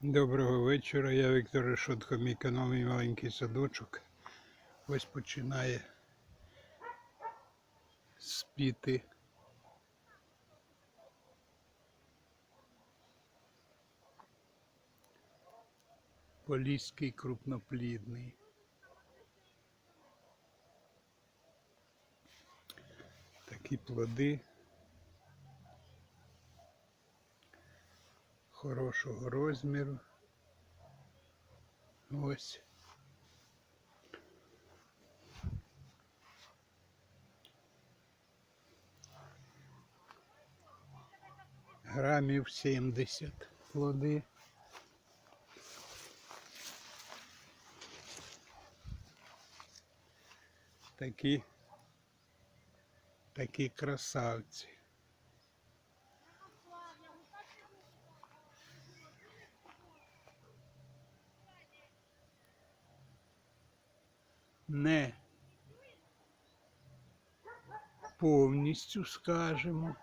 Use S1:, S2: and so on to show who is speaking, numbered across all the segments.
S1: Доброго вечора, я Віктор Решотко, мій канал «Мій маленький садочок. Ось починає спіти. Поліський крупноплідний. Такі плоди хорошого розміру. Ось. Грамів 70 плоди. Такі, такі красавці. Не повністю скажемо.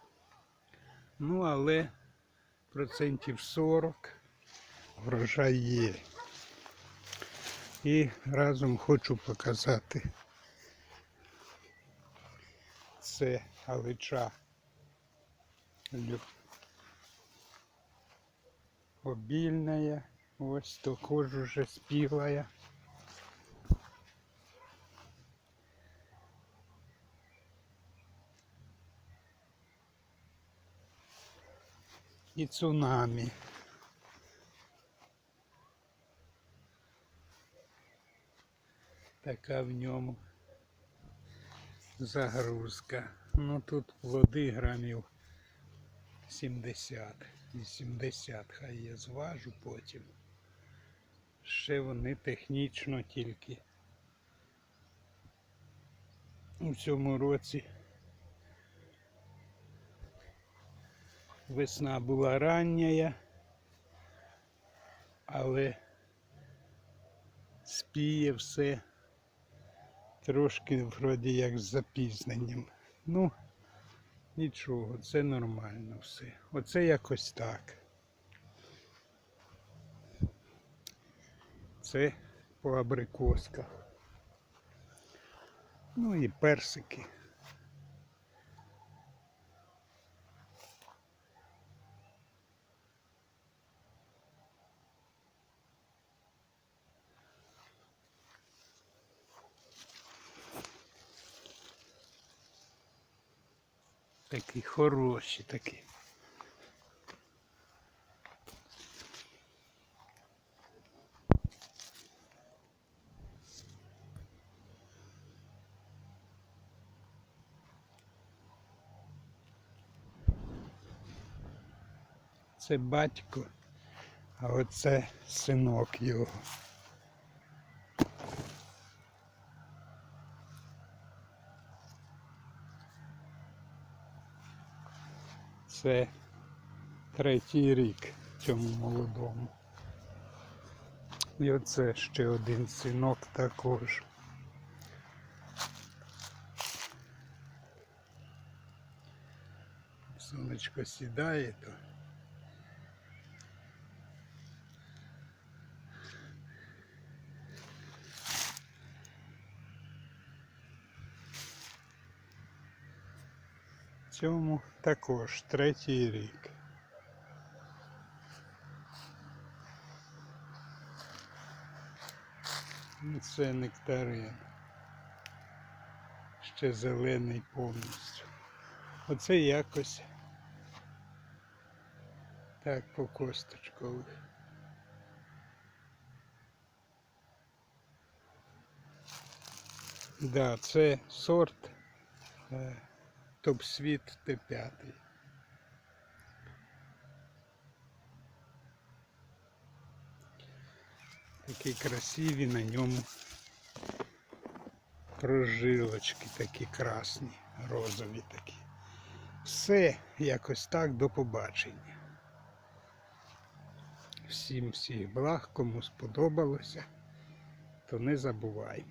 S1: Ну, але процентів 40 врожай є. І разом хочу показати це галича обільная, ось також уже спілая. І цунамі. Така в ньому загрузка. Ну тут плоди грамів 70, 80, хай я зважу потім. Ще вони технічно тільки у цьому році Весна була рання, але спіє все трошки вроді як з запізненням. Ну, нічого, це нормально все. Оце якось так. Це по абрикосках. Ну і персики. Такі хороші такі. Це батько, а оце синок його. Це третій рік цьому молодому. І оце ще один синок також. Сонечко сідає то. Цьому також третій рік. Ну, Це нектарин. Ще зелений повністю. Оце якось так по косточкових. Да, це сорт е, топ-світ Т5. Такі красиві на ньому прожилочки такі красні, розові такі. Все якось так до побачення. Всім всіх благ, кому сподобалося, то не забуваймо.